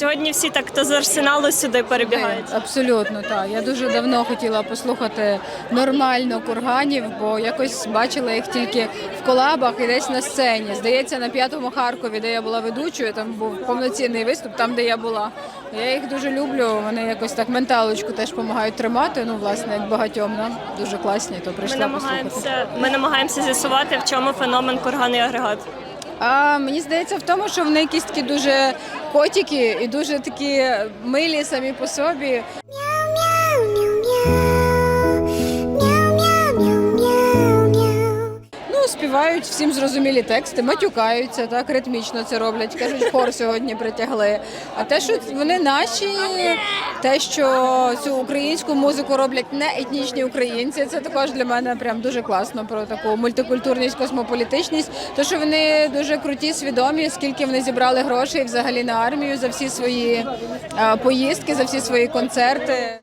Сьогодні всі так то з арсеналу сюди перебігають. Абсолютно так. Я дуже давно хотіла послухати нормально курганів, бо якось бачила їх тільки в колабах і десь на сцені. Здається, на п'ятому Харкові, де я була ведучою, там був повноцінний виступ, там де я була. Я їх дуже люблю. Вони якось так менталочку теж допомагають тримати. Ну, власне, як багатьом нам дуже класні, то Ми прийшла послухати. намагаємося, ми намагаємося з'ясувати, в чому феномен курганий агрегат. А мені здається, в тому, що вони якісь такі дуже котики і дуже такі милі самі по собі. Співають всім зрозумілі тексти, матюкаються, так ритмічно це роблять. Кажуть, хор сьогодні притягли. А те, що вони наші, те, що цю українську музику роблять не етнічні українці, це також для мене прям дуже класно про таку мультикультурність, космополітичність. То, що вони дуже круті, свідомі, скільки вони зібрали грошей взагалі на армію за всі свої поїздки, за всі свої концерти.